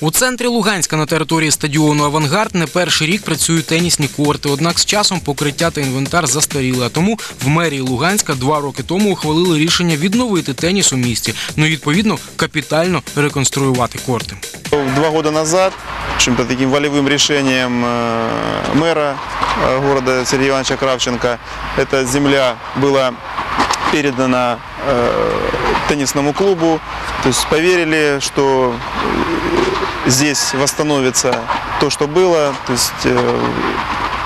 У центрі Луганська на території стадіону Авангард не перший рік працюють тенісні корти. Однак з часом покриття та інвентар застаріли. А тому в мерії Луганська два роки тому ухвалили рішення відновити теніс у місті. Ну і відповідно капітально реконструювати корти. Два года назад, в общем-то, таким волевым решением э, мэра э, города Сергея Ивановича Кравченко, эта земля была передана э, теннисному клубу. То есть поверили, что э, здесь восстановится то, что было. То есть э,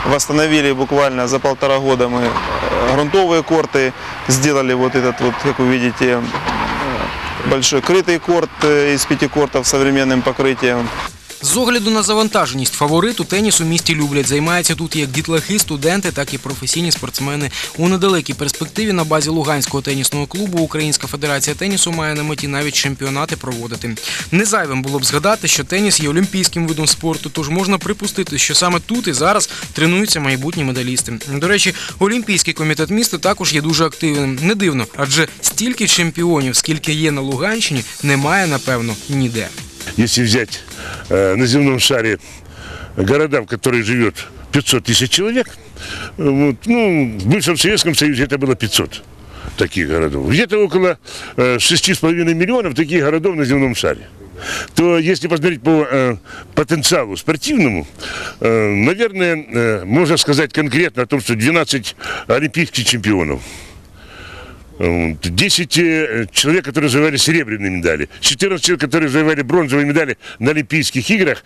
восстановили буквально за полтора года мы э, грунтовые корты, сделали вот этот вот, как вы видите, э, большой крытый корт э, из пяти кортов с современным покрытием. З огляду на завантаженість фавориту теніс у місті люблять. Займаються тут як дітлахи, студенти, так і професійні спортсмени. У недалекій перспективі на базі Луганського тенісного клубу Українська федерація тенісу має на меті навіть чемпіонати проводити. Не зайвим було б згадати, що теніс є олімпійським видом спорту, тож можна припустити, що саме тут і зараз тренуються майбутні медалісти. До речі, Олімпійський комітет міста також є дуже активним. Не дивно, адже стільки чемпіонів, скільки є на Луганщині, немає напевно ніде. Если взять э, на земном шаре города, в которых живет 500 тысяч человек, вот, ну, в бывшем Советском Союзе это было 500 таких городов. Где-то около э, 6,5 миллионов таких городов на земном шаре. То если посмотреть по э, потенциалу спортивному, э, наверное, э, можно сказать конкретно о том, что 12 олимпийских чемпионов. 10 э, человек, которые завоевали серебряные медали, 14 человек, которые завоевали бронзовые медали на Олимпийских играх.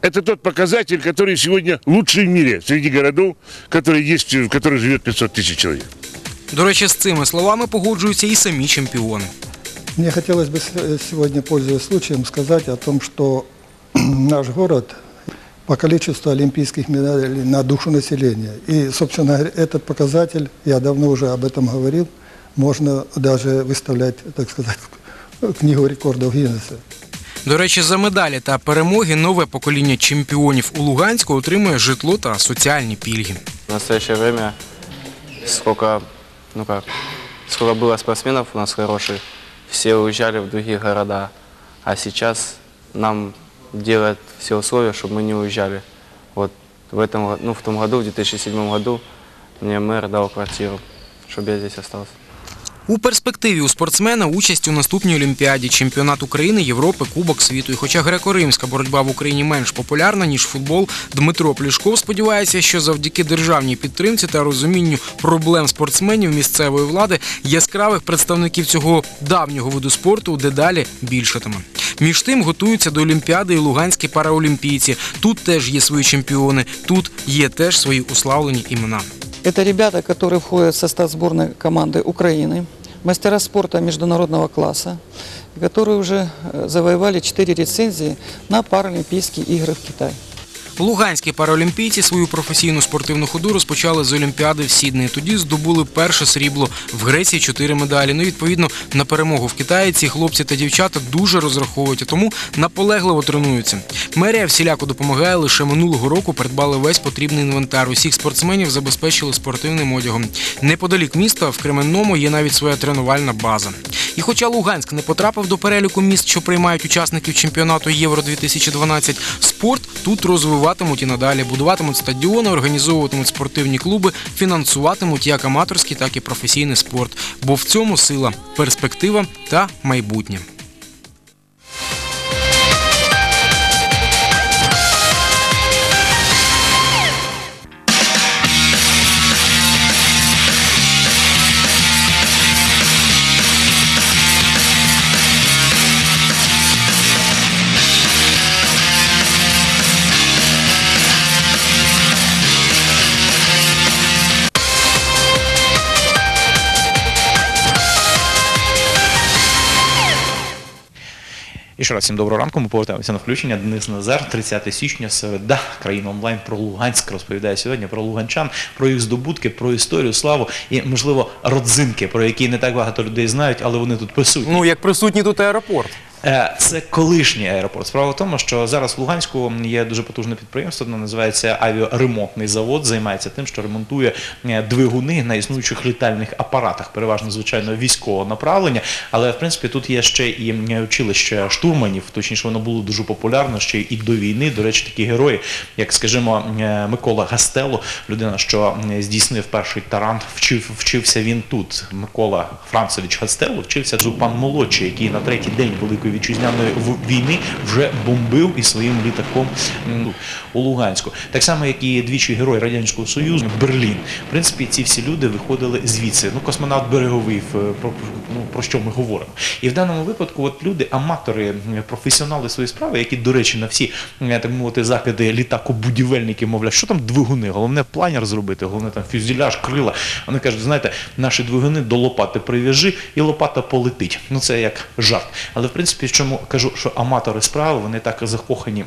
Это тот показатель, который сегодня лучший в мире среди городов, которые есть, в которых живет 500 тысяч человек. До речі, з цими словами погоджуються і самі чемпіони. Мне хотелось бы с- сегодня, пользуясь случаем, сказать о том, что наш город по количеству олимпийских медалей на душу населения. И, собственно говоря, этот показатель, я давно уже об этом говорил, можно даже выставлять, так сказать, в книгу рекордов Гиннесса. До речі, за медалі та перемоги нове покоління чемпіонів у Луганську отримує житло та соціальні пільги. В настоящее время сколько, ну как, сколько было спортсменов у нас хороших, все уезжали в другие города, а сейчас нам делают все условия, чтобы мы не уезжали. Вот в этом, го- ну в том году, в 2007 году, мне мэр дал квартиру, чтобы я здесь остался. У перспективі у спортсмена участь у наступній Олімпіаді, чемпіонат України, Європи, Кубок світу. І хоча греко-римська боротьба в Україні менш популярна, ніж футбол, Дмитро Плішков сподівається, що завдяки державній підтримці та розумінню проблем спортсменів місцевої влади яскравих представників цього давнього виду спорту дедалі більшатиме. Між тим готуються до Олімпіади і луганські параолімпійці. Тут теж є свої чемпіони, тут є теж свої уславлені імена. Это ребята, которые входят в состав сборной команды Украины, мастера спорта международного класса, которые уже э, завоевали 4 рецензии на Паралимпийские игры в Китае. Луганські паралімпійці свою професійну спортивну ходу розпочали з Олімпіади в Сіднеї. Тоді здобули перше срібло в Греції чотири медалі. Ну, відповідно, на перемогу в Китаї ці хлопці та дівчата дуже розраховують, а тому наполегливо тренуються. Мерія всіляко допомагає. Лише минулого року придбали весь потрібний інвентар. Усіх спортсменів забезпечили спортивним одягом. Неподалік міста в Кременному є навіть своя тренувальна база. І хоча Луганськ не потрапив до переліку міст, що приймають учасників чемпіонату Євро 2012, спорт тут розвиватимуть і надалі, будуватимуть стадіони, організовуватимуть спортивні клуби, фінансуватимуть як аматорський, так і професійний спорт. Бо в цьому сила, перспектива та майбутнє. Ще раз всім доброго ранку. Ми повертаємося на включення. Денис Назар, 30 січня, середа, країна онлайн про Луганськ розповідає сьогодні про луганчан, про їх здобутки, про історію, славу і, можливо, родзинки, про які не так багато людей знають, але вони тут присутні. Ну, як присутні тут аеропорт. Е, Це колишній аеропорт. Справа в тому, що зараз в Луганську є дуже потужне підприємство, воно називається авіаремонтний завод, займається тим, що ремонтує е, двигуни на існуючих літальних апаратах, переважно, звичайно, військового направлення. Але в принципі тут є ще і е, училище штурманів, точніше, воно було дуже популярно ще і до війни. До речі, такі герої, як, скажімо, Микола Гастело, людина, що здійснив перший таран, вчив, вчився він тут. Микола Францевич Гастело вчився Джупан Молодший, який на третій день Великої вітчизняної війни вже бомбив із своїм літаком у Луганську. Так само, як і двічі герой Радянського Союзу Берлін. В принципі, ці всі люди виходили звідси. Ну, космонавт береговий, про, ну, про що ми говоримо. І в даному випадку, от люди, аматори, професіонали своєї справи, які, до речі, на всі е, так мовити закиди літакобудівельники, мовлять, що там двигуни, головне планер зробити, головне там фюзеляж, крила. Вони кажуть, знаєте, наші двигуни до лопати прив'яжи і лопата полетить. Ну це як жарт. Але в принципі, в чому кажу, що аматори справи, вони так закохані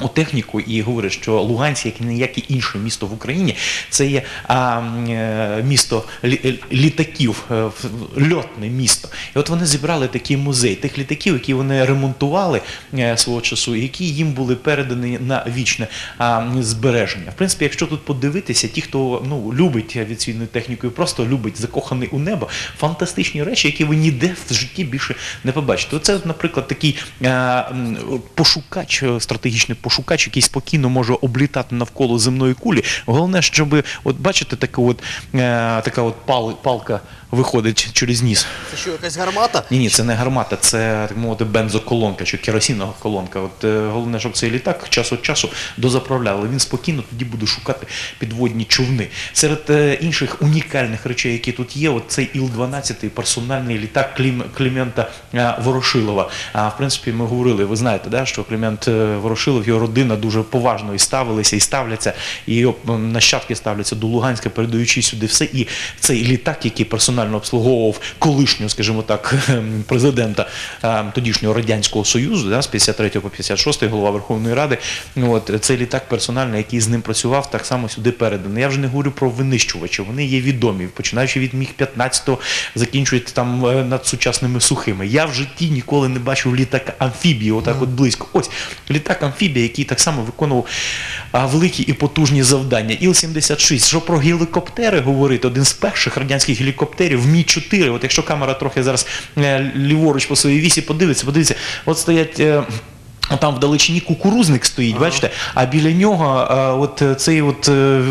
у техніку і говорять, що Луганськ, як і ніяке інше місто в Україні, це є а, е, місто е, літаків, е, льотне місто. І от вони зібрали такий музей тих літаків, які вони ремонтували свого часу, які їм були передані на вічне а, збереження. В принципі, якщо тут подивитися, ті, хто ну, любить авіаційну техніку і просто любить закоханий у небо, фантастичні речі, які ви ніде в житті більше не побачите. Оце, наприклад, такий м, пошукач, стратегічний пошукач, який спокійно може облітати навколо земної кулі. Головне, щоб от бачите, така от, е, така от пал, палка виходить через ніс. Це що, якась гармата? Ні, ні, це не гармата, це так мовити бензоколонка чи керосинова колонка. От е, головне, щоб цей літак час від часу дозаправляли. Він спокійно тоді буде шукати підводні човни. Серед е, інших унікальних речей, які тут є, от цей Іл-12 персональний літак Клім, Клімента е, Ворошилова. А в принципі, ми говорили, ви знаєте, да, що Клімент е, Ворошилов, його родина дуже поважно і ставилися, і ставляться, і його нащадки ставляться до Луганська, передаючи сюди все. І цей літак, який персонально обслуговував колишнього, скажімо так, президента тодішнього Радянського Союзу, да, з 53 по 56 голова Верховної Ради, от, цей літак персональний, який з ним працював, так само сюди переданий. Я вже не говорю про винищувачі, вони є відомі, починаючи від Міг-15, закінчують там е, над сучасними сухими. Я в житті ніколи не бачив літака амфібії, отак от близько. Ось літак амфібія, який так само виконував великі і потужні завдання. Іл-76, що про гелікоптери говорити, один з перших радянських гелікоптерів Мі-4. От якщо камера трохи зараз е, ліворуч по своїй вісі подивиться, подивіться, от стоять. Е, там вдалечині кукурузник стоїть, бачите, а біля нього а, от е, цей от е,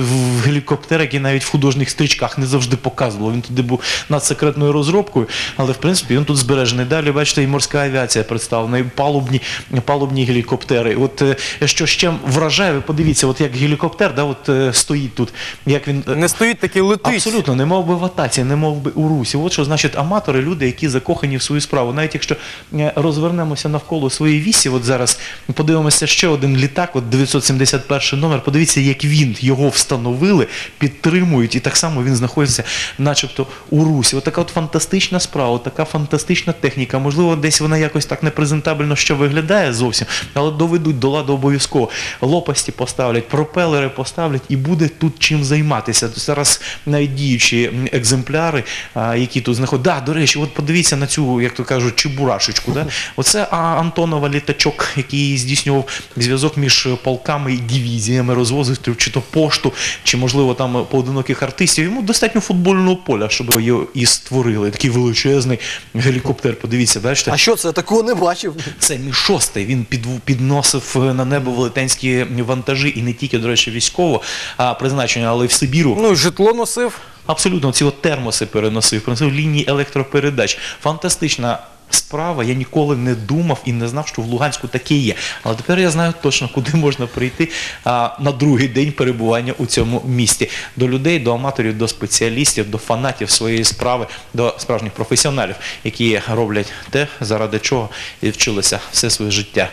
гелікоптер, який навіть в художніх стрічках не завжди показував. Він туди був над секретною розробкою, але в принципі він тут збережений. Далі, бачите, і морська авіація представлена, і палубні, палубні гелікоптери. От е, що ще вражає, ви подивіться, от як гелікоптер, да, от е, стоїть тут, як він е, Не стоїть такий летить. Абсолютно, не мов би в атаці, не мов би у русі. От що значить аматори, люди, які закохані в свою справу. Навіть якщо е, розвернемося навколо своєї вісі, от зараз подивимося ще один літак, от 971 номер. Подивіться, як він його встановили, підтримують, і так само він знаходиться, начебто, у русі. От така от фантастична справа, така фантастична техніка. Можливо, десь вона якось так непрезентабельно що виглядає зовсім, але доведуть до ладу обов'язково. Лопасті поставлять, пропелери поставлять, і буде тут чим займатися. Зараз навіть діючі екземпляри, які тут знаходять. Да, до речі, от подивіться на цю, як то кажуть, чебурашечку. Оце Антонова літачок, який здійснював зв'язок між полками і дивізіями, розвозив чи то пошту, чи можливо там поодиноких артистів. Йому достатньо футбольного поля, щоб його і створили. Такий величезний гелікоптер. Подивіться, бачите? А що це? Такого не бачив. Це мі шостий. Він під, підносив на небо велетенські вантажі і не тільки, до речі, військово а призначення, але й в Сибіру. Ну, житло носив. Абсолютно, ці от термоси переносив, приносив лінії електропередач. Фантастична справа. Я ніколи не думав і не знав, що в Луганську таке є. Але тепер я знаю точно, куди можна прийти а, на другий день перебування у цьому місті. До людей, до аматорів, до спеціалістів, до фанатів своєї справи, до справжніх професіоналів, які роблять те, заради чого і вчилися все своє життя.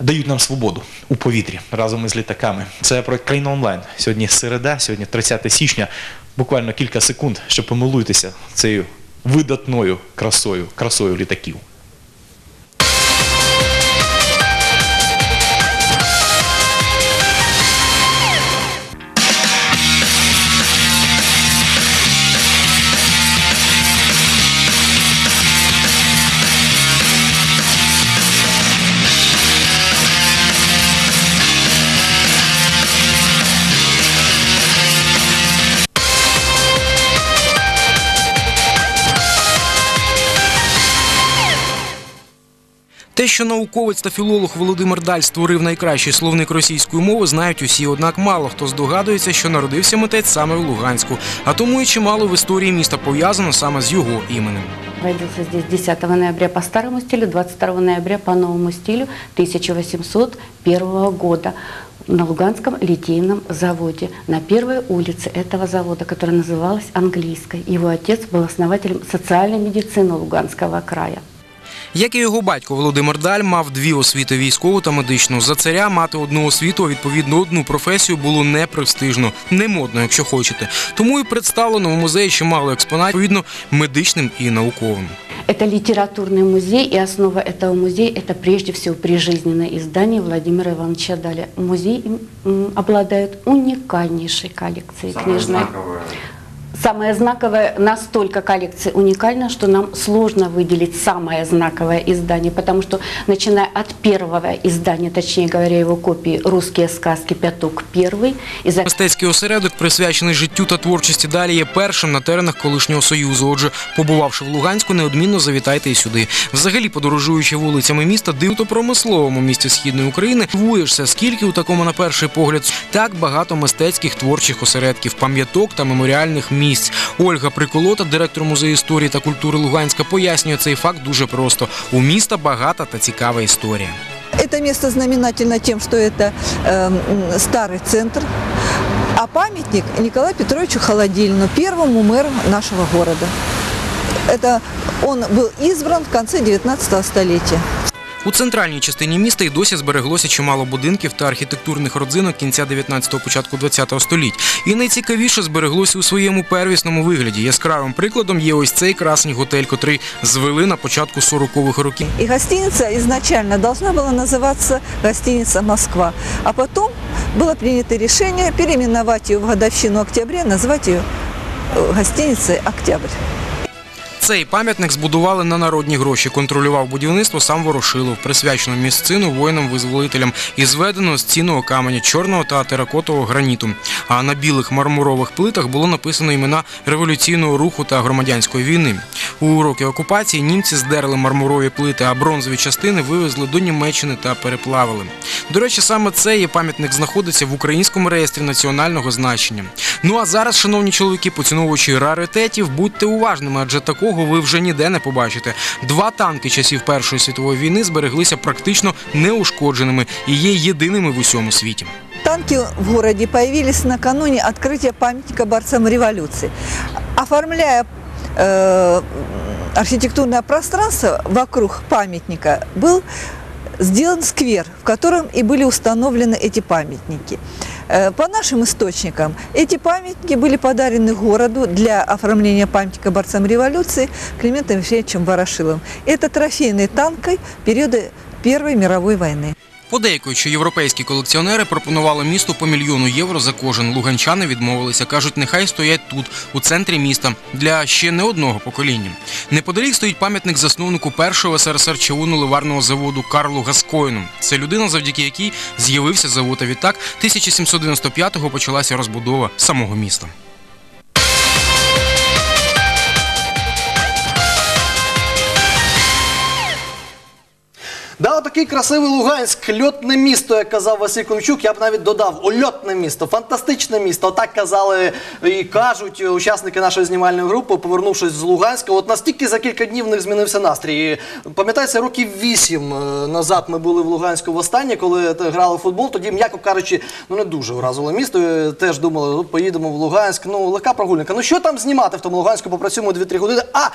Дають нам свободу у повітрі разом із літаками. Це проект країна онлайн. Сьогодні середа, сьогодні 30 січня. Буквально кілька секунд, щоб помилуйтеся цією видатною красою, красою літаків. що науковець та філолог Володимир Даль створив найкращий словник російської мови, знають усі. Однак мало хто здогадується, що народився митець саме в Луганську, а тому і чимало в історії міста пов'язано саме з його іменем. Родился здесь 10 ноября по старому стилю, 22 ноября по новому стилю 1801 года на Луганском литейном заводе, на первой улице этого завода, которая называлась Английской. Его отец был основателем социальной медицины Луганского края. Як і його батько Володимир Даль мав дві освіти військову та медичну. За царя мати одну освіту, а відповідно одну професію було непрестижно, не модно, якщо хочете. Тому і представлено в музеї чимало експонатів, відповідно, медичним і науковим. Это литературный музей, и основа этого музея – это прежде всего прижизненное издание Владимира Ивановича Даля. Музей м, обладает уникальнейшей коллекцией книжной. Самое знаковое, настолько коллекция уникальна, что нам сложно выделить самое знаковое издание, потому что начиная от первого издания, точнее говоря, его копии «Русские сказки. Пяток первый», и за Мистецький осередок, присвячений життю та творчості далі, є першим на теренах колишнього союзу. Отже, побувавши в Луганську, неодмінно завітайте і сюди. Взагалі, подорожуючи вулицями міста, дивно промисловому місті східної України, дивуєшся, скільки у такому на перший погляд так багато мистецьких творчих осередків, пам'яток та меморіальних місць. Ольга Приколота, директор музею історії та культури Луганська, пояснює цей факт дуже просто: у міста багата та цікава історія. Это место знаменательно тем, что это э, м, старый центр, а памятник Николаю Петровичу Холодильну, первому мэру нашего города. Это он был избран в конце 19 столетия. У центральній частині міста й досі збереглося чимало будинків та архітектурних родзинок кінця 19-го, початку 20-го століть. І найцікавіше збереглося у своєму первісному вигляді. Яскравим прикладом є ось цей красний готель, котрий звели на початку 40-х років. И гостиница изначально должна была называться гостиница «Москва», а потом было принято решение переименовать ее в годовщину октября, назвать ее э, гостиницей «Октябрь». Цей пам'ятник збудували на народні гроші. Контролював будівництво сам Ворошилов, присвячено місцину воїнам-визволителям і зведено з цінного каменя чорного та теракотового граніту. А на білих мармурових плитах було написано імена революційного руху та громадянської війни. У роки окупації німці здерли мармурові плити, а бронзові частини вивезли до Німеччини та переплавили. До речі, саме цей пам'ятник знаходиться в українському реєстрі національного значення. Ну а зараз, шановні чоловіки, поціновувачі раритетів, будьте уважними, адже такого ви вже ніде не побачите. Два танки часів Першої світової війни збереглися практично неушкодженими і є єдиними в усьому світі. Танки в городе появились накануне открытия памятника борцам революции. Оформляя э, архитектурное пространство вокруг памятника, был сделан сквер, в котором и были установлены эти памятники. Э, По нашим источникам, эти памятники были подарены городу для оформления памятника борцам революции Климентом Ефремовичем Ворошиловым. Это трофейные танки периода Первой мировой войны. Подейкують, що європейські колекціонери пропонували місту по мільйону євро за кожен. Луганчани відмовилися. Кажуть, нехай стоять тут, у центрі міста, для ще не одного покоління. Неподалік стоїть пам'ятник засновнику першого СРСР чавунно-ливарного заводу Карлу Гаскоїну. Це людина, завдяки якій з'явився завод. А відтак 1795-го почалася розбудова самого міста. Такий красивий Луганськ, льотне місто, як казав Василь Климчук, я б навіть додав ольотне місто, фантастичне місто. Отак казали і кажуть учасники нашої знімальної групи, повернувшись з Луганська. От настільки за кілька днів в них змінився настрій. І, Пам'ятаєте, років вісім е, назад ми були в Луганську востаннє, коли грали в футбол. Тоді, м'яко кажучи, ну не дуже вразило місто. Теж думали, ну, поїдемо в Луганськ. Ну, легка прогулянка. Ну що там знімати в тому Луганську? Попрацюємо 2-3 години. А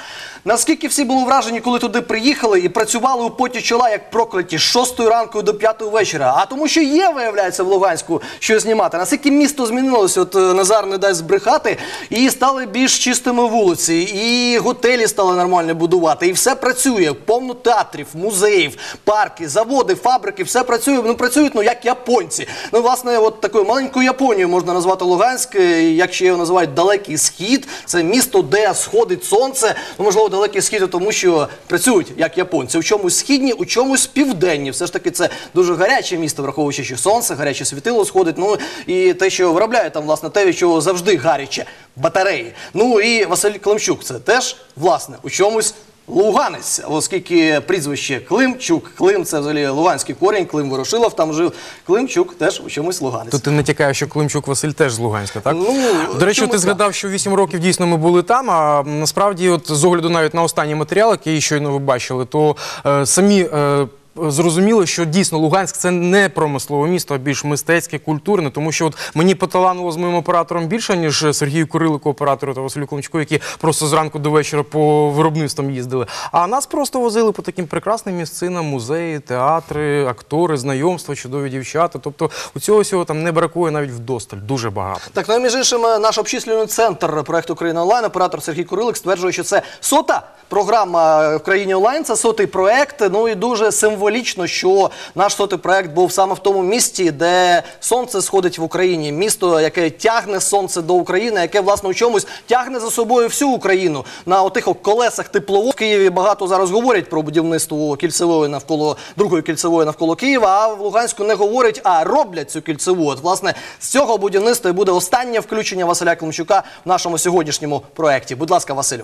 наскільки всі були вражені, коли туди приїхали і працювали у поті чола, як прокляті з 6 ранку до 5 вечора. А тому, що є, виявляється, в Луганську що знімати. Наскільки місто змінилося, от е, Назар не дасть збрехати, і стали більш чистими вулиці, і готелі стали нормально будувати, і все працює. Повно театрів, музеїв, парки, заводи, фабрики, все працює. Ну працюють ну як японці. Ну, власне, от такою маленькою Японією можна назвати Луганськ, е, як ще його називають Далекий Схід. Це місто, де сходить сонце. Ну, можливо, далекий схід, тому що працюють як японці. У чомусь східні, у чомусь південні. Все ж таки, це дуже гаряче місто, враховуючи, що сонце, гаряче світило сходить. Ну і те, що виробляє там, власне, те, від чого завжди гаряче батареї. Ну і Василь Климчук, це теж власне у чомусь Луганець, оскільки прізвище Климчук, Клим це взагалі луганський корінь, Клим Ворошилов там жив. Климчук теж у чомусь луганець. То ти натякаєш, що Климчук Василь теж з Луганська, так? Ну, До речі, ти так. згадав, що 8 років дійсно ми були там. А насправді, от з огляду навіть на останній матеріал, який щойно ви бачили, то е, самі. Е, Зрозуміло, що дійсно Луганськ це не промислове місто, а більш мистецьке, культурне, тому що от мені поталанило з моїм оператором більше, ніж Сергію Курилику, оператору та Василю Климчуку, які просто зранку до вечора по виробництвам їздили. А нас просто возили по таким прекрасним місцинам, музеї, театри, актори, знайомства, чудові дівчата. Тобто у цього всього там не бракує навіть вдосталь, дуже багато. Так, ну і між іншим, наш обчислювальний центр проекту Україна онлайн, оператор Сергій Курилик стверджує, що це сота програма в країні онлайн, це сотий проект. Ну і дуже символічно, що наш сотий проект був саме в тому місті, де сонце сходить в Україні. Місто, яке тягне сонце до України, яке власне у чомусь тягне за собою всю Україну. На отих колесах теплово в Києві багато зараз говорять про будівництво кільцевої навколо другої кільцевої навколо Києва. А в Луганську не говорять, а роблять цю кільцеву. От власне з цього будівництва буде останнє включення Василя Климчука в нашому сьогоднішньому проекті. Будь ласка, Василю.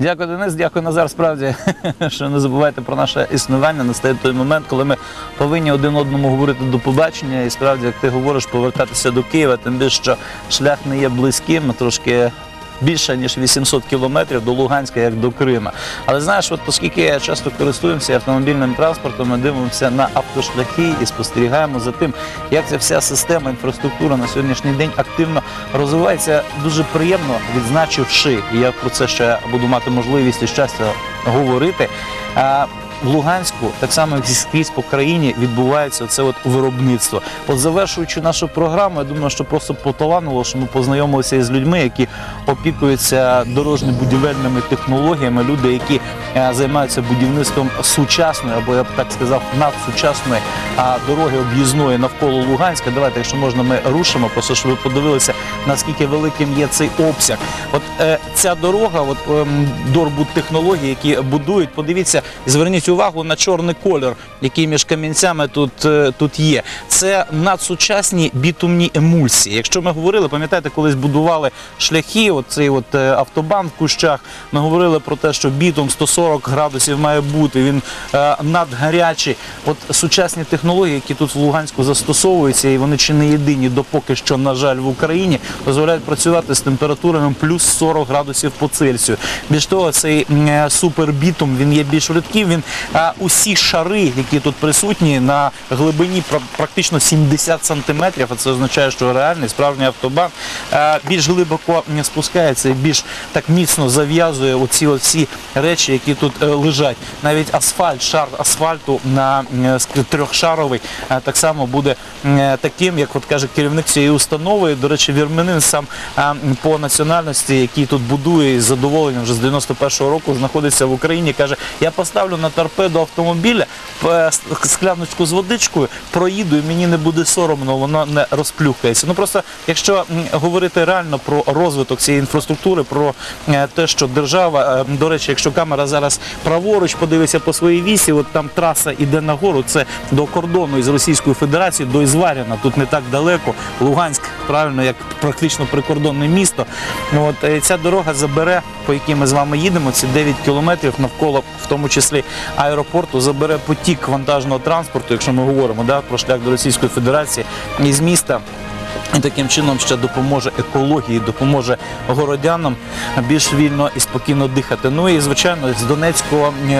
Дякую, Денис, дякую Назар. Справді, що не забувайте про наше існування. Настає той момент, коли ми повинні один одному говорити до побачення. І справді, як ти говориш, повертатися до Києва, тим більше, що шлях не є близьким, трошки. Більше ніж 800 кілометрів до Луганська, як до Крима. Але знаєш, от оскільки я часто користуємося автомобільним транспортом, ми дивимося на автошляхи і спостерігаємо за тим, як ця вся система інфраструктура на сьогоднішній день активно розвивається. Дуже приємно відзначивши, і я про це ще буду мати можливість і щастя говорити. В Луганську, так само як і скрізь по країні, відбувається це от виробництво. От завершуючи нашу програму, я думаю, що просто поталанило, що ми познайомилися із людьми, які опікуються дорожньо-будівельними технологіями, люди, які е, займаються будівництвом сучасної, або я б так сказав, надсучасної дороги об'їзної навколо Луганська. Давайте, якщо можна, ми рушимо, просто щоб ви подивилися, наскільки великим є цей обсяг. От е, ця дорога, от ем, Дорбут технології, які будують, подивіться, зверніть увагу на чорний колір, який між камінцями тут, е, тут є. Це надсучасні бітумні емульсії. Якщо ми говорили, пам'ятаєте, колись будували шляхи, оцей от е, автобан в кущах. Ми говорили про те, що бітум 140 градусів має бути. Він е, надгарячий. От сучасні технології, які тут в Луганську застосовуються, і вони чи не єдині, допоки що, на жаль, в Україні, дозволяють працювати з температурами плюс 40 градусів по Цельсію. Більш того, цей е, супербітум він є більш рідким. Він усі шари, які тут присутні, на глибині практично 70 сантиметрів, а це означає, що реальний справжній автобан більш глибоко спускається і більш так міцно зав'язує оці оці речі, які тут е, лежать. Навіть асфальт, шар асфальту на трьохшаровий е, так само буде е, таким, як от каже керівник цієї установи. До речі, вірменин сам по національності, який тут будує і з задоволенням вже з 91-го року знаходиться в Україні. каже: я поставлю на торпеду автомобіля скляночку з водичкою, проїду, і мені не буде соромно, воно не розплюхається. Ну просто якщо говорити реально про розвиток цієї інфраструктури, про е, те, що держава, е, до речі, якщо камера зараз праворуч подивиться по своїй вісі, от там траса іде нагору, це до кордону із Російською Федерацією, до Ізваріна, тут не так далеко. Луганськ, правильно, як практично прикордонне місто. От е, ця дорога забере, по якій ми з вами їдемо, ці 9 кілометрів навколо, в тому числі аеропорту, забере потік вантажного транспорту, якщо ми говоримо да, про шлях до Російської Федерації із міста. І таким чином ще допоможе екології, допоможе городянам більш вільно і спокійно дихати. Ну і звичайно, з Донецького е,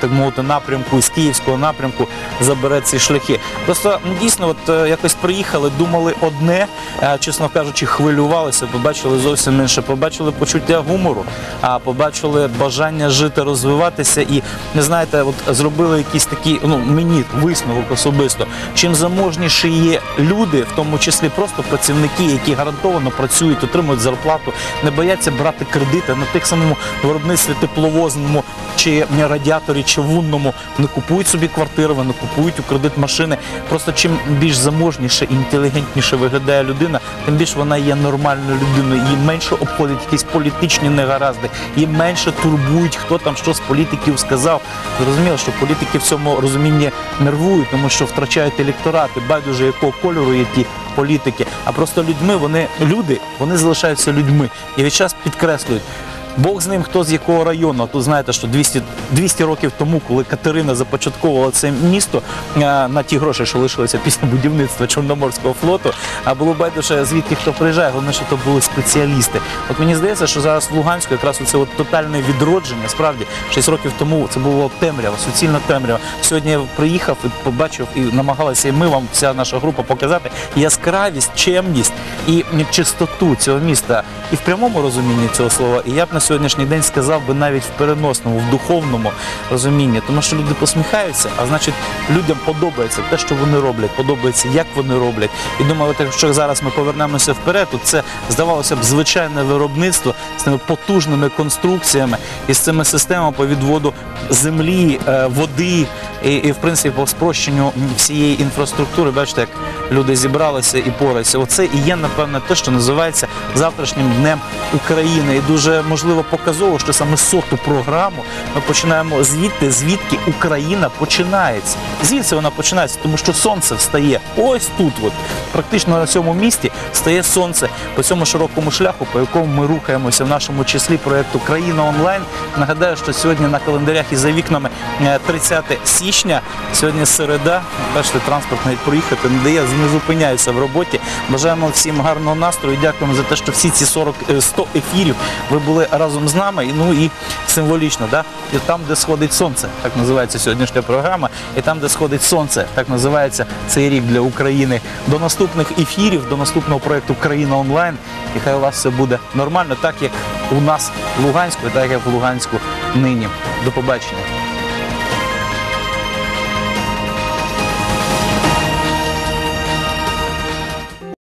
так мовити напрямку, з Київського напрямку забере ці шляхи. Просто ну, дійсно, от е, якось приїхали, думали одне, е, чесно кажучи, хвилювалися, побачили зовсім інше, побачили почуття гумору, а побачили бажання жити, розвиватися і не знаєте, от зробили якісь такі, ну мені висновок особисто. Чим заможніші є люди, в тому числі просто працівники, які гарантовано працюють, отримують зарплату, не бояться брати кредити на тих самому виробництві тепловозному чи радіаторі човунному, не купують собі квартири, вони купують у кредит машини. Просто чим більш заможніше і інтелігентніше виглядає людина, тим більш вона є нормальною людиною. Її менше обходять якісь політичні негаразди, її менше турбують, хто там що з політиків сказав. Зрозуміло, що політики в цьому розумінні нервують, тому що втрачають електорати, байдуже якого кольору є ті політики, а просто людьми вони люди, вони залишаються людьми. І весь час підкреслюють. Бог з ним, хто з якого району. Тут знаєте, що 200, 200 років тому, коли Катерина започатковувала це місто е, на ті гроші, що лишилися після будівництва Чорноморського флоту, а було байдуже звідки хто приїжджає, головне, що то були спеціалісти. От мені здається, що зараз в Луганську якраз оце от тотальне відродження. Справді 6 років тому це було темрява, суцільна темрява. Сьогодні я приїхав і побачив і намагалися, і ми вам, вся наша група, показати яскравість, чемність і чистоту цього міста. І в прямому розумінні цього слова, і я б на сьогоднішній день сказав би навіть в переносному, в духовному розумінні, тому що люди посміхаються, а значить людям подобається те, що вони роблять, подобається, як вони роблять. І думаю, якщо зараз ми повернемося вперед, то це здавалося б звичайне виробництво з тими потужними конструкціями і з цими системами по відводу землі, е, води і, і в принципі по спрощенню всієї інфраструктури. Бачите, як люди зібралися і пораються. Оце і є, напевне, те, що називається завтрашнім днем України. І дуже можливо показово, що саме соту програму ми починаємо звідти, звідки Україна починається. Звідси вона починається, тому що сонце встає ось тут, от практично на цьому місті встає сонце по цьому широкому шляху, по якому ми рухаємося в нашому числі проєкту Країна онлайн. Нагадаю, що сьогодні на календарях і за вікнами е, 30 січня. Сьогодні середа. Бачите, транспорт навіть проїхати не дає, не зупиняюся в роботі. Бажаємо всім гарного настрою. Дякуємо за те, що всі ці 40, е, 100 ефірів ви були разом з нами. Ну і символічно, да? і там, де сходить сонце, так називається сьогоднішня програма, і там, де сходить сонце, так називається цей рік для України. До наступних ефірів, до наступного проєкту Країна онлайн. І хай у вас все буде нормально, так як у нас в Луганську, і так як в Луганську нині. До побачення.